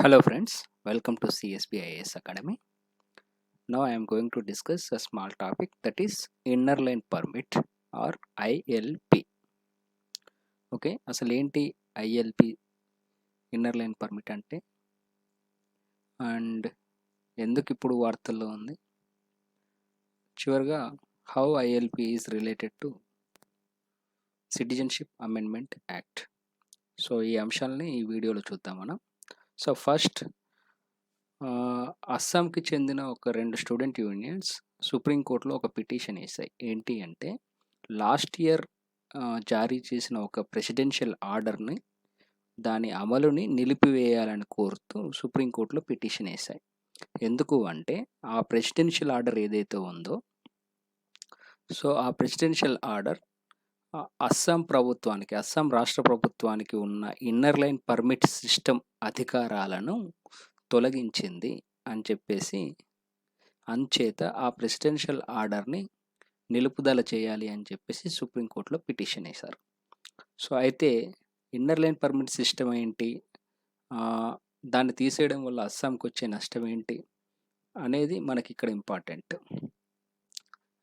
Hello friends, welcome to CSB IAS Academy. Now I am going to discuss a small topic that is inner line permit or ILP. Okay అసలు ఏంటి ILP inner line permit అంటే and ఎందుకు ఇప్పుడు వార్తల్లో ఉంది చివరిగా how ILP is related to citizenship amendment act so ఈ అంశాలని ఈ వీడియోలో చూద్దాం మనం సో ఫస్ట్ అస్సాంకి చెందిన ఒక రెండు స్టూడెంట్ యూనియన్స్ సుప్రీంకోర్టులో ఒక పిటిషన్ వేసాయి ఏంటి అంటే లాస్ట్ ఇయర్ జారీ చేసిన ఒక ప్రెసిడెన్షియల్ ఆర్డర్ని దాని అమలుని నిలిపివేయాలని కోరుతూ సుప్రీంకోర్టులో పిటిషన్ వేసాయి ఎందుకు అంటే ఆ ప్రెసిడెన్షియల్ ఆర్డర్ ఏదైతే ఉందో సో ఆ ప్రెసిడెన్షియల్ ఆర్డర్ అస్సాం ప్రభుత్వానికి అస్సాం రాష్ట్ర ప్రభుత్వానికి ఉన్న ఇన్నర్ లైన్ పర్మిట్ సిస్టమ్ అధికారాలను తొలగించింది అని చెప్పేసి అంచేత ఆ ప్రెసిడెన్షియల్ ఆర్డర్ని నిలుపుదల చేయాలి అని చెప్పేసి సుప్రీంకోర్టులో పిటిషన్ వేశారు. సో అయితే ఇన్నర్ లైన్ పర్మిట్ సిస్టమ్ ఏంటి? దాన్ని తీసేయడం వల్ల అస్సాంకి వచ్చే నష్టం ఏంటి? అనేది మనకి ఇక్కడ ఇంపార్టెంట్.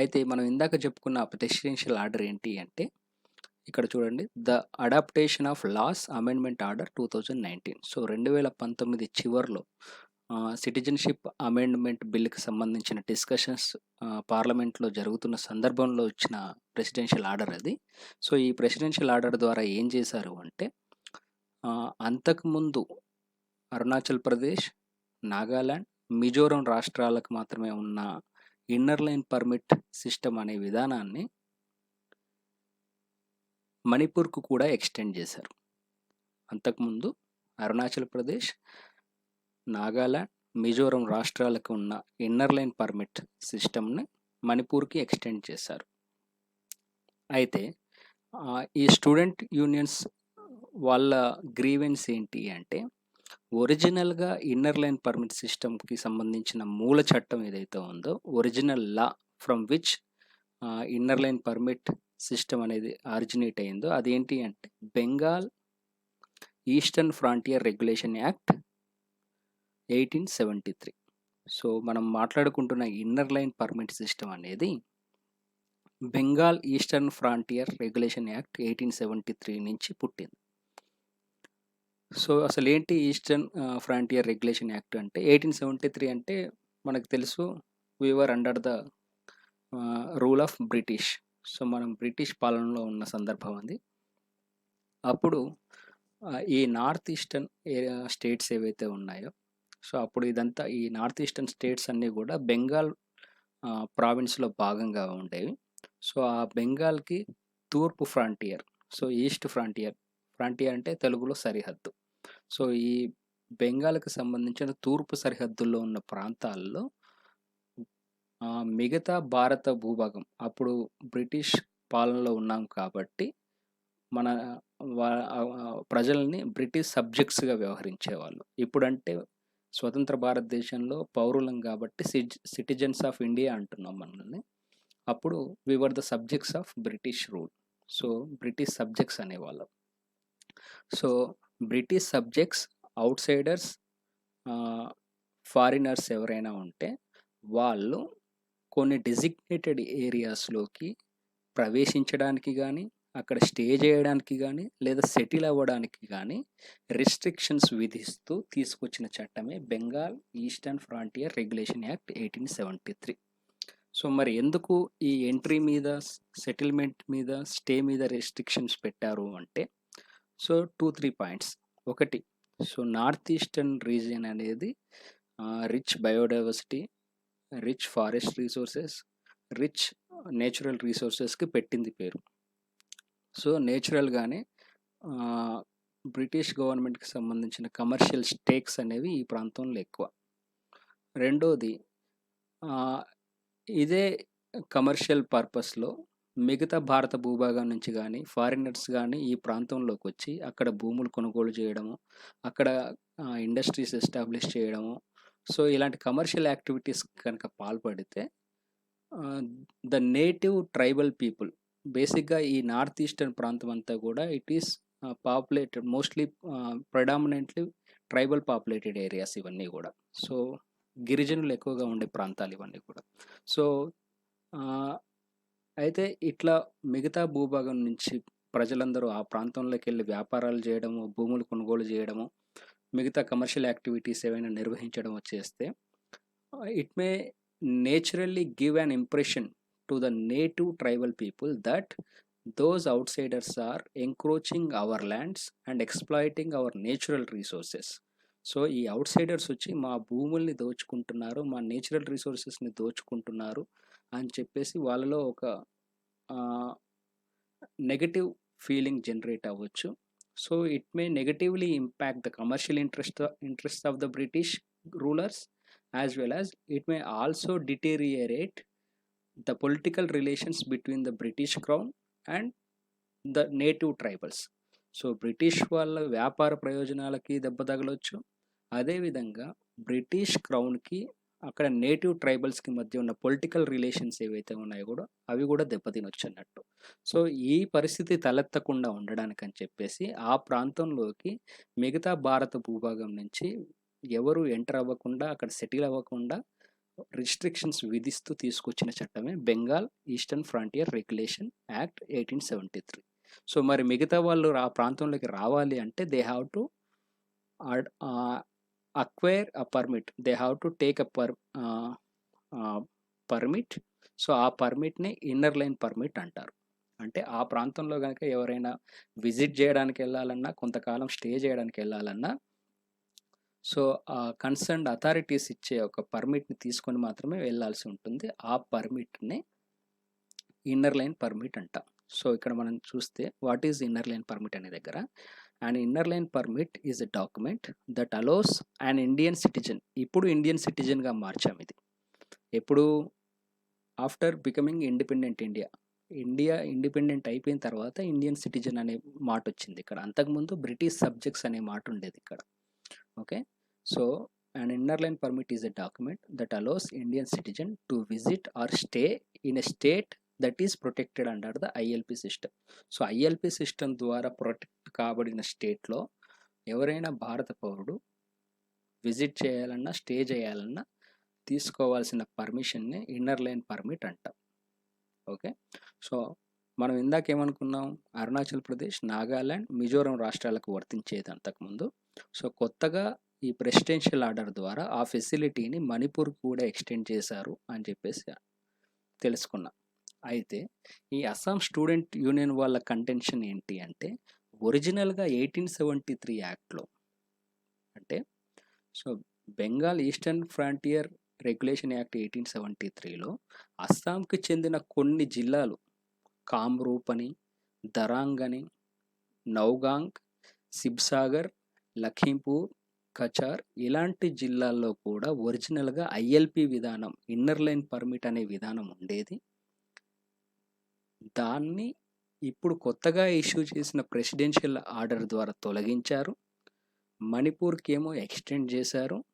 అయితే మనం ఇందాక చెప్పుకున్న ప్రెసిడెన్షియల్ ఆర్డర్ ఏంటి అంటే ఇక్కడ చూడండి. The adaptation of laws amendment order two thousand nineteen so రెండు వేల పంతొమ్మిది చివరిలో సిటిజన్షిప్ అమెండ్మెంట్ బిల్కి సంబంధించిన డిస్కషన్స్ పార్లమెంట్లో జరుగుతున్న సందర్భంలో వచ్చిన ప్రెసిడెన్షియల్ ఆర్డర్ అది. సో ఈ ప్రెసిడెన్షియల్ ఆర్డర్ ద్వారా ఏం చేశారు అంటే అంతకుముందు అరుణాచల్ ప్రదేశ్ నాగాలాండ్ మిజోరం రాష్ట్రాలకు మాత్రమే ఉన్న ఇన్నర్ లైన్ పర్మిట్ సిస్టమ్ అనే విధానాన్ని మణిపూర్కు కూడా ఎక్స్టెండ్ చేశారు. అంతకుముందు అరుణాచల్ ప్రదేశ్ నాగాలాండ్ మిజోరం రాష్ట్రాలకు ఉన్న ఇన్నర్ లైన్ పర్మిట్ సిస్టమ్ని మణిపూర్కి ఎక్స్టెండ్ చేశారు. అయితే ఈ స్టూడెంట్ యూనియన్స్ వాళ్ళ గ్రీవెన్స్ ఏంటి అంటే ఒరిజినల్గా ఇన్నర్ లైన్ పర్మిట్ సిస్టమ్కి సంబంధించిన మూల చట్టం ఏదైతే ఉందో original law from which inner line permit system అనేది ఆరిజినేట్ అయిందో అదేంటి అంటే Bengal eastern frontier regulation act eighteen seventy three. So మనం మాట్లాడుకుంటున్న ఇన్నర్ లైన్ పర్మిట్ సిస్టమ్ అనేది Bengal eastern frontier regulation act eighteen seventy three నుంచి పుట్టింది. సో అసలు ఏంటి ఈస్టర్న్ ఫ్రాంటియర్ రెగ్యులేషన్ యాక్ట్ అంటే ఎయిటీన్ సెవెంటీ త్రీ అంటే మనకు తెలుసు we're under the rule of British so మనం బ్రిటిష్ పాలనలో ఉన్న సందర్భం అది. అప్పుడు ఈ నార్త్ ఈస్టర్న్ స్టేట్స్ ఏవైతే ఉన్నాయో సో అప్పుడు ఇదంతా ఈ నార్త్ ఈస్టర్న్ స్టేట్స్ అన్నీ కూడా బెంగాల్ ప్రావిన్స్లో భాగంగా ఉండేవి. సో ఆ బెంగాల్కి తూర్పు frontier so east frontier frontier అంటే తెలుగులో సరిహద్దు. సో ఈ బెంగాల్కి సంబంధించిన తూర్పు సరిహద్దుల్లో ఉన్న ప్రాంతాల్లో మిగతా భారత భూభాగం అప్పుడు బ్రిటిష్ పాలనలో ఉన్నాం కాబట్టి మన ప్రజల్ని బ్రిటిష్ సబ్జెక్ట్స్గా వ్యవహరించేవాళ్ళు. ఇప్పుడంటే స్వతంత్ర భారతదేశంలో పౌరులం కాబట్టి సిటిజన్స్ ఆఫ్ ఇండియా అంటున్నాం మనల్ని. అప్పుడు we were the subjects of British rule. So British subjects అనేవాళ్ళం. So British subjects outsiders foreigners ఎవరైనా ఉంటే వాళ్ళు కొన్ని డెసిగ్నేటెడ్ ఏరియాస్లోకి ప్రవేశించడానికి కానీ అక్కడ స్టే చేయడానికి కానీ లేదా సెటిల్ అవ్వడానికి కానీ రిస్ట్రిక్షన్స్ విధిస్తూ తీసుకొచ్చిన చట్టమే Bengal eastern frontier regulation act eighteen seventy three so మరి ఎందుకు ఈ ఎంట్రీ మీద సెటిల్మెంట్ మీద స్టే మీద రెస్ట్రిక్షన్స్ పెట్టారు అంటే సో టూ త్రీ పాయింట్స్. ఒకటి సో నార్త్ ఈస్టర్న్ రీజియన్ అనేది rich biodiversity rich forest resources rich natural రీసోర్సెస్కి పెట్టింది పేరు. సో నేచురల్గానే బ్రిటిష్ గవర్నమెంట్కి సంబంధించిన కమర్షియల్ స్టేక్స్ అనేవి ఈ ప్రాంతంలో ఎక్కువ. రెండోది ఇదే కమర్షియల్ పర్పస్లో మిగతా భారత భూభాగం నుంచి కానీ ఫారినర్స్ కానీ ఈ ప్రాంతంలోకి వచ్చి అక్కడ భూములు కొనుగోలు చేయడము అక్కడ ఇండస్ట్రీస్ ఎస్టాబ్లిష్ చేయడము సో ఇలాంటి కమర్షియల్ యాక్టివిటీస్ కనుక పాల్పడితే ద నేటివ్ ట్రైబల్ పీపుల్ బేసిక్గా ఈ నార్త్ ఈస్టర్న్ ప్రాంతం అంతా కూడా it is populated mostly predominantly tribal populated areas ఇవన్నీ కూడా. సో గిరిజనులు ఎక్కువగా ఉండే ప్రాంతాలు ఇవన్నీ కూడా. సో అయితే ఇట్లా మిగతా భూభాగం నుంచి ప్రజలందరూ ఆ ప్రాంతంలోకి వెళ్ళి వ్యాపారాలు చేయడము భూములు కొనుగోలు చేయడము మిగతా కమర్షియల్ యాక్టివిటీస్ ఏవైనా నిర్వహించడం వచ్చేస్తే it may naturally give an impression to the native tribal people that those outsiders are encroaching our lands and exploiting our natural resources. So ఈ అవుట్ సైడర్స్ వచ్చి మా భూముల్ని దోచుకుంటున్నారు మా నేచురల్ రిసోర్సెస్ని దోచుకుంటున్నారు అని చెప్పేసి వాళ్ళలో ఒక నెగటివ్ ఫీలింగ్ జనరేట్ అవ్వచ్చు. So it may negatively impact the commercial interest interest of the British rulers as well as it may also deteriorate the political relations between the British crown and the native tribals so British వాళ్ళ వ్యాపార ప్రయోజనాలకి దెబ్బ తగలొచ్చు. అదేవిధంగా British క్రౌన్కి అక్కడ native ట్రైబల్స్కి మధ్య ఉన్న political relations ఏవైతే ఉన్నాయో కూడా అవి కూడా దెబ్బతినొచ్చు అన్నట్టు సో ఈ పరిస్థితి తలెత్తకుండా ఉండడానికి అని చెప్పేసి ఆ ప్రాంతంలోకి మిగతా భారత భూభాగం నుంచి ఎవరు ఎంటర్ అవ్వకుండా అక్కడ సెటిల్ అవ్వకుండా రిస్ట్రిక్షన్స్ విధిస్తూ తీసుకొచ్చిన చట్టమే Bengal eastern frontier regulation act eighteen seventy three so మరి మిగతా వాళ్ళు ఆ ప్రాంతంలోకి రావాలి అంటే they have to acquire a permit they have to take a per permit so ఆ పర్మిట్ని ఇన్నర్ లైన్ పర్మిట్ అంటారు. అంటే ఆ ప్రాంతంలో కనుక ఎవరైనా విజిట్ చేయడానికి వెళ్ళాలన్నా కొంతకాలం స్టే చేయడానికి వెళ్ళాలన్నా సో ఆ కన్సర్న్డ్ అథారిటీస్ ఇచ్చే ఒక పర్మిట్ని తీసుకొని మాత్రమే వెళ్ళాల్సి ఉంటుంది. ఆ పర్మిట్ని ఇన్నర్ లైన్ పర్మిట్ అంట. సో ఇక్కడ మనం చూస్తే what is inner line permit అనే దగ్గర? And inner line permit is a document that allows and Indian citizen ఇప్పుడు ఇండియన్ సిటిజన్గా మార్చాము ఇది. ఎప్పుడు? After becoming independent India India independent అయిపోయిన తర్వాత ఇండియన్ సిటిజన్ అనే మాట వచ్చింది ఇక్కడ. అంతకుముందు బ్రిటిష్ సబ్జెక్ట్స్ అనే మాట ఉండేది ఇక్కడ. Okay so and inner line permit is a document that allows Indian citizen to visit or stay in a state that is protected under the ILP system. So ILP system ద్వారా protect కాబడిన స్టేట్లో ఎవరైనా భారత పౌరుడు visit చేయాలన్నా stay చేయాలన్నా తీసుకోవాల్సిన పర్మిషన్ని ఇన్నర్ లైన్ పర్మిట్ అంటాం. ఓకే? సో మనం ఇందాక ఏమనుకున్నాం? అరుణాచల్ ప్రదేశ్ నాగాల్యాండ్ మిజోరం రాష్ట్రాలకు వర్తించేది అంతకుముందు. సో కొత్తగా ఈ ప్రెసిడెన్షియల్ ఆర్డర్ ద్వారా ఆ ఫెసిలిటీని మణిపూర్ కూడా ఎక్స్టెండ్ చేశారు అని చెప్పేసి తెలుసుకున్నాం. అయితే ఈ అస్సాం స్టూడెంట్ యూనియన్ వాళ్ళ కంటెన్షన్ ఏంటి అంటే ఒరిజినల్గా ఎయిటీన్ సెవెంటీ త్రీ యాక్ట్లో అంటే so Bengal eastern frontier regulation act eighteen seventy త్రీలో అస్సాంకి చెందిన కొన్ని జిల్లాలు కామ్రూప్ అని దరాంగ్ అని నౌగాంగ్ సిబ్సాగర్ లఖీంపూర్ కచార్ ఇలాంటి జిల్లాల్లో కూడా ఒరిజినల్గా ఐఎల్పి విధానం ఇన్నర్ లైన్ పర్మిట్ అనే విధానం ఉండేది. దాన్ని ఇప్పుడు కొత్తగా ఇష్యూ చేసిన ప్రెసిడెన్షియల్ ఆర్డర్ ద్వారా తొలగించారు. మణిపూర్కి ఏమో ఎక్స్టెండ్ చేశారు.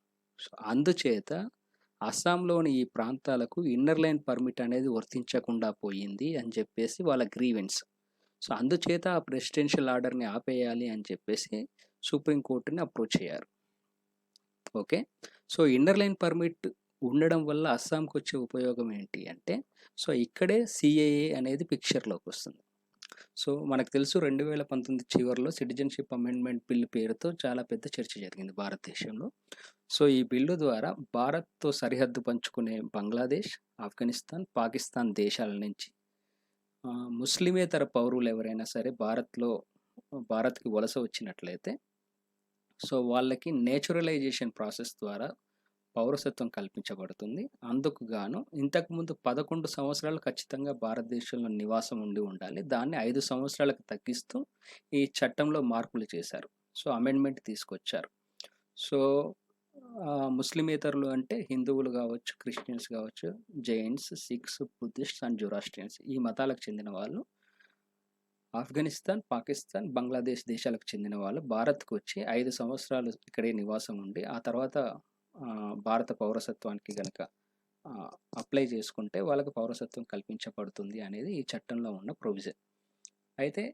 అందుచేత అస్సాంలోని ఈ ప్రాంతాలకు ఇన్నర్ లైన్ పర్మిట్ అనేది వర్తించకుండా పోయింది అని చెప్పేసి వాళ్ళ గ్రీవెన్స్. సో అందుచేత ఆ ప్రెసిడెన్షియల్ ఆర్డర్ని ఆపేయాలి అని చెప్పేసి సుప్రీంకోర్టుని అప్రోచ్ అయ్యారు. Okay? So inner line permit ఉండడం వల్ల అస్సాంకి వచ్చే ఉపయోగం ఏంటి అంటే సో ఇక్కడే సిఏఏ అనేది పిక్చర్లోకి వస్తుంది సో మనకు తెలుసు రెండు వేల పంతొమ్మిది చివరిలో సిటిజన్షిప్ అమెండ్మెంట్ బిల్ పేరుతో చాలా పెద్ద చర్చ జరిగింది భారతదేశంలో. సో ఈ బిల్లు ద్వారా భారత్తో సరిహద్దు పంచుకునే బంగ్లాదేశ్ ఆఫ్ఘనిస్తాన్ పాకిస్తాన్ దేశాల నుంచి ముస్లిమేతర పౌరులు ఎవరైనా సరే భారత్లో భారత్కి వలస వచ్చినట్లయితే సో వాళ్ళకి నేచురలైజేషన్ ప్రాసెస్ ద్వారా పౌరసత్వం కల్పించబడుతుంది. అందుకు గాను ఇంతకుముందు పదకొండు సంవత్సరాలు ఖచ్చితంగా భారతదేశంలో నివాసం ఉండి ఉండాలి. దాన్ని ఐదు సంవత్సరాలకు తగ్గిస్తూ ఈ చట్టంలో మార్పులు చేశారు. సో అమెండ్మెంట్ తీసుకొచ్చారు. సో ముస్లిమేతరులు అంటే హిందువులు కావచ్చు క్రిస్టియన్స్ కావచ్చు Jains Sikhs Buddhist and Zoroastrians ఈ మతాలకు చెందిన వాళ్ళు ఆఫ్ఘనిస్తాన్ పాకిస్తాన్ బంగ్లాదేశ్ దేశాలకు చెందిన వాళ్ళు భారత్కు వచ్చి ఐదు సంవత్సరాలు ఇక్కడే నివాసం ఉండి ఆ తర్వాత భారత పౌరసత్వానికి గనక అప్లై చేసుకుంటే వాళ్ళకి పౌరసత్వం కల్పించబడుతుంది అనేది ఈ చట్టంలో ఉన్న ప్రొవిజన్ అయితే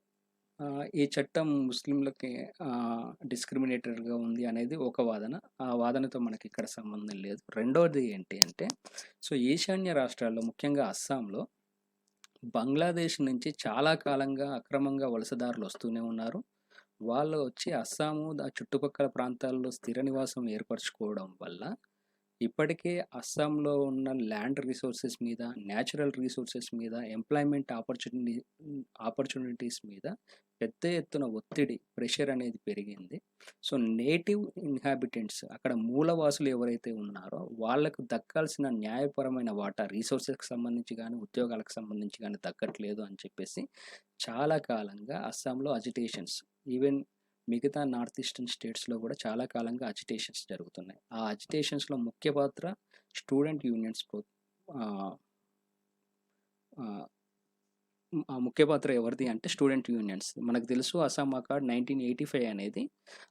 ఈ చట్టం ముస్లింలకి డిస్క్రిమినేటర్గా డిస్క్రిమినేటరీగా ఉంది అనేది ఒక వాదన. ఆ వాదనతో మనకి ఇక్కడ సంబంధం లేదు. రెండోది ఏంటి అంటే, సో, ఈశాన్య రాష్ట్రాల్లో ముఖ్యంగా అస్సాంలో బంగ్లాదేశ్ నుంచి చాలా కాలంగా అక్రమంగా వలసదారులు వస్తూనే ఉన్నారు. వాళ్ళు వచ్చి అస్సాము, దా చుట్టుపక్కల ప్రాంతాల్లో స్థిర నివాసం ఏర్పరచుకోవడం వల్ల, ఇప్పటికే అస్సాంలో ఉన్న ల్యాండ్ రిసోర్సెస్ మీద, న్యాచురల్ రిసోర్సెస్ మీద, ఎంప్లాయ్‌మెంట్ ఆపర్చునిటీ ఆపర్చునిటీస్ మీద పెద్ద ఎత్తున ఒత్తిడి, ప్రెషర్ అనేది పెరిగింది. సో, నేటివ్ ఇన్హాబిటెంట్స్ అక్కడ మూలవాసులు ఎవరైతే ఉన్నారో, వాళ్ళకు దక్కాల్సిన న్యాయపరమైన వాటా రీసోర్సెస్కి సంబంధించి కానీ ఉద్యోగాలకు సంబంధించి కానీ దక్కట్లేదు అని చెప్పేసి చాలా కాలంగా అస్సాంలో అజిటేషన్స్ ఈవెన్ మిగతా నార్త్ ఈస్టర్న్ స్టేట్స్‌లో కూడా చాలా కాలంగా అజిటేషన్స్ జరుగుతున్నాయి. ఆ అజిటేషన్స్‌లో ముఖ్య పాత్ర స్టూడెంట్ యూనియన్స్ ప్రో ఆహ్ ఆహ్, హ్మ్. ఆ ముఖ్య పాత్ర ఎవరిది అంటే స్టూడెంట్ యూనియన్స్. మనకు తెలుసు అస్సాం అకార్డ్ 1985 అనేది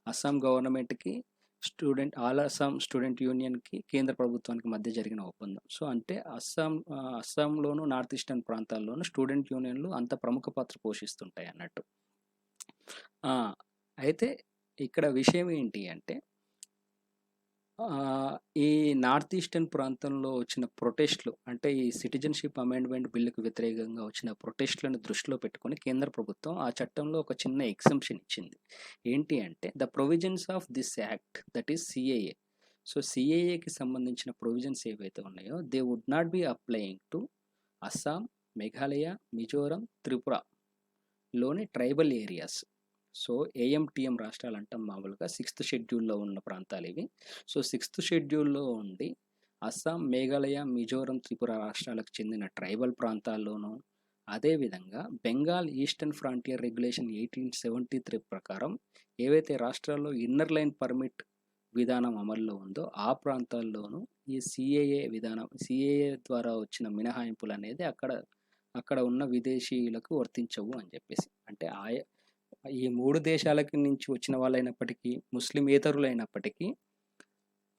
అస్సాం గవర్నమెంట్‌కి, స్టూడెంట్ ఆల్ అస్సాం స్టూడెంట్ యూనియన్‌కి, కేంద్ర ప్రభుత్వానికి మధ్య జరిగిన ఒప్పందం. సో, అంటే అస్సాం అస్సాంలోను, నార్త్ ఈస్టర్న్ ప్రాంతాల్లోనూ స్టూడెంట్ యూనియన్‌లు అంత ప్రముఖ పాత్ర పోషిస్తుంటాయి అన్నట్టు. అయితే ఇక్కడ విషయం ఏంటి అంటే ఈ నార్త్ ఈస్టర్న్ ప్రాంతంలో వచ్చిన ప్రొటెస్ట్‌లు అంటే ఈ సిటిజన్‌షిప్ అమెండ్‌మెంట్ బిల్లుకు వ్యతిరేకంగా వచ్చిన ప్రొటెస్ట్‌లను దృష్టిలో పెట్టుకొని కేంద్ర ప్రభుత్వం ఆ చట్టంలో ఒక చిన్న ఎగ్జంప్షన్ ఇచ్చింది. ఏంటి అంటే the provisions of this act that is CAA. So, సీఏఏకి సంబంధించిన ప్రొవిజన్స్ ఏవైతే ఉన్నాయో they would not be applying to Assam, Meghalaya, Mizoram, Tripura లోని ట్రైబల్ ఏరియాస్. సో, ఏఎంటీఎం రాష్ట్రాలు అంటాం మామూలుగా. సిక్స్త్ షెడ్యూల్‌లో ఉన్న ప్రాంతాలు ఇవి సో, సిక్స్త్ షెడ్యూల్‌లో ఉండి అస్సాం, మేఘాలయ, మిజోరం, త్రిపుర రాష్ట్రాలకు చెందిన ట్రైబల్ ప్రాంతాల్లోనూ, అదేవిధంగా బెంగాల్ ఈస్టర్న్ ఫ్రాంటియర్ రెగ్యులేషన్ 1873 ప్రకారం ఏవైతే రాష్ట్రాల్లో ఇన్నర్ లైన్ పర్మిట్ విధానం అమల్లో ఉందో, ఆ ప్రాంతాల్లోనూ ఈ సీఏఏ విధానం సీఏఏ ద్వారా వచ్చిన మినహాయింపులు అనేది అక్కడ అక్కడ ఉన్న విదేశీయులకు వర్తించవు అని చెప్పేసి అంటే ఆయా ఈ మూడు దేశాలకి నుంచి వచ్చిన వాళ్ళైనప్పటికీ, ముస్లిమేతరులైనప్పటికీ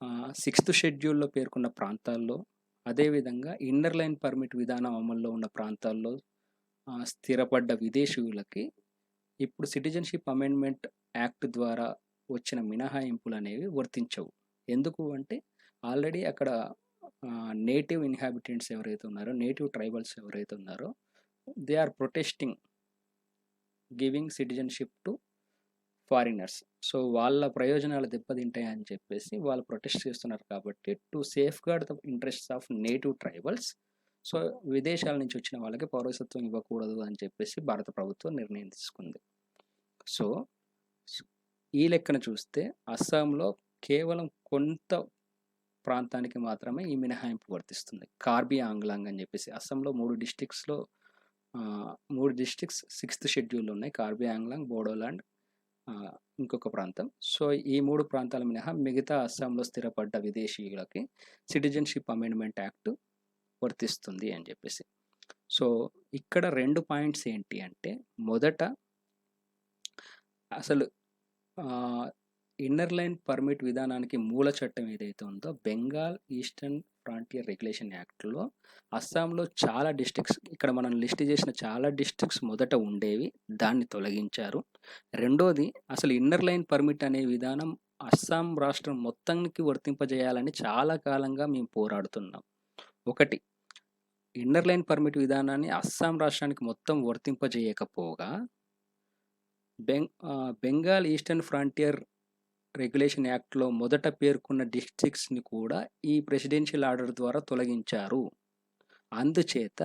ఆహ్, సిక్స్త్ షెడ్యూల్‌లో పేర్కొన్న ప్రాంతాల్లో, అదేవిధంగా ఇన్నర్ లైన్ పర్మిట్ విధానం అమల్లో ఉన్న ప్రాంతాల్లో స్థిరపడ్డ విదేశీయులకి ఇప్పుడు సిటిజన్‌షిప్ అమెండ్‌మెంట్ యాక్ట్ ద్వారా వచ్చిన మినహాయింపులు అనేవి వర్తించవు. ఎందుకు అంటే ఆల్రెడీ అక్కడ నేటివ్ ఇన్హాబిటెంట్స్ ఎవరైతే ఉన్నారో, నేటివ్ ట్రైబల్స్ ఎవరైతే ఉన్నారో they are protesting giving citizenship to foreigners. So, వాళ్ళ ప్రయోజనాలు దెబ్బతింటాయని చెప్పేసి వాళ్ళు ప్రొటెస్ట్ చేస్తున్నారు కాబట్టి to safeguard the interests of native tribals so, విదేశాల నుంచి వచ్చిన వాళ్ళకి పౌరసత్వం ఇవ్వకూడదు అని చెప్పేసి భారత ప్రభుత్వం నిర్ణయం తీసుకుంది. సో, ఈ లెక్కన చూస్తే అస్సాంలో కేవలం కొంత ప్రాంతానికి మాత్రమే ఈ మినహాయింపు వర్తిస్తుంది. కార్బీ ఆంగ్లాంగ్ అని చెప్పేసి అస్సాంలో మూడు డిస్టిక్స్లో ఆహ్, 3 డిస్ట్రిక్ట్స్ సిక్స్త్ షెడ్యూల్ ఉన్నాయి. కార్బీ ఆంగ్లాంగ్, బోడోలాండ్ ఇంకొక ప్రాంతం. సో, ఈ మూడు ప్రాంతాల మినహా మిగతా అస్సాంలో స్థిరపడ్డ విదేశీయులకి సిటిజన్‌షిప్ అమెండ్‌మెంట్ యాక్ట్ వర్తిస్తుంది అని చెప్పేసి సో, ఇక్కడ రెండు పాయింట్స్ ఏంటి అంటే మొదట అసలు ఇన్నర్ లైన్ పర్మిట్ విధానానికి మూల చట్టం ఏదైతే ఉందో బెంగాల్ ఈస్టర్న్ ఫ్రాంటియర్ రెగ్యులేషన్ యాక్ట్‌లో అస్సాంలో చాలా డిస్ట్రిక్ట్స్ ఇక్కడ మనం లిస్ట్ చేసిన చాలా డిస్ట్రిక్ట్స్ మొదట ఉండేవి. దాన్ని తొలగించారు. రెండోది అసలు ఇన్నర్ లైన్ పర్మిట్ అనే విధానం అస్సాం రాష్ట్రం మొత్తానికి వర్తింపజేయాలని చాలా కాలంగా మేము పోరాడుతున్నాం. ఒకటి ఇన్నర్ లైన్ పర్మిట్ విధానాన్ని అస్సాం రాష్ట్రానికి మొత్తం వర్తింపజేయకపోగా Beng Bengal eastern frontier regulation యాక్ట్‌లో మొదట పేర్కొన్న డిస్ట్రిక్ట్స్‌ని కూడా ఈ ప్రెసిడెన్షియల్ ఆర్డర్ ద్వారా తొలగించారు. అందుచేత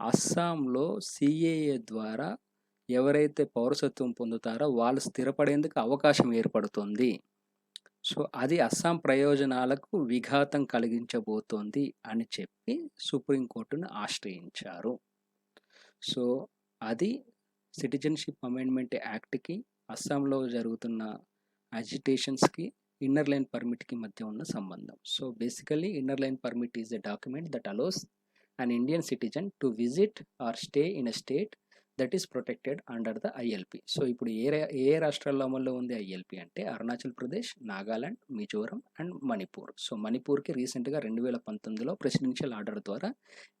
అస్సాంలో సీఏఏ ద్వారా ఎవరైతే పౌరసత్వం పొందుతారో వాళ్ళు స్థిరపడేందుకు అవకాశం ఏర్పడుతుంది. సో, అది అస్సాం ప్రయోజనాలకు విఘాతం కలిగించబోతోంది అని చెప్పి సుప్రీంకోర్టును ఆశ్రయించారు. సో, అది సిటిజన్‌షిప్ అమెండ్‌మెంట్ యాక్ట్‌కి, అస్సాంలో జరుగుతున్న అజిటేషన్స్‌కి, ఇన్నర్ లైన్ పర్మిట్‌కి మధ్య ఉన్న సంబంధం. So, basically inner line permit is a document that allows an Indian citizen to visit or stay in a state that is protected under the ILP. So, ఇప్పుడు ఏ ఏ రాష్ట్రాల్లో అమల్లో ఉంది ఐఎల్‌పి అంటే అరుణాచల్ ప్రదేశ్, నాగాలాండ్, మిజోరం అండ్ మణిపూర్. సో, మణిపూర్‌కి రీసెంట్‌గా 2019లో ప్రెసిడెన్షియల్ ఆర్డర్ ద్వారా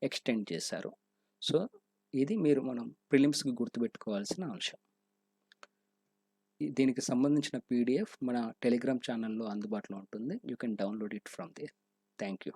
ఎక్స్‌టెండ్ చేశారు. సో, ఇది మీరు మనం ప్రిలిమ్స్‌కి గుర్తుపెట్టుకోవాల్సిన అంశం. దీనికి సంబంధించిన పీడిఎఫ్ మన టెలిగ్రామ్ ఛానల్లో అందుబాటులో ఉంటుంది. You can download it from there thank you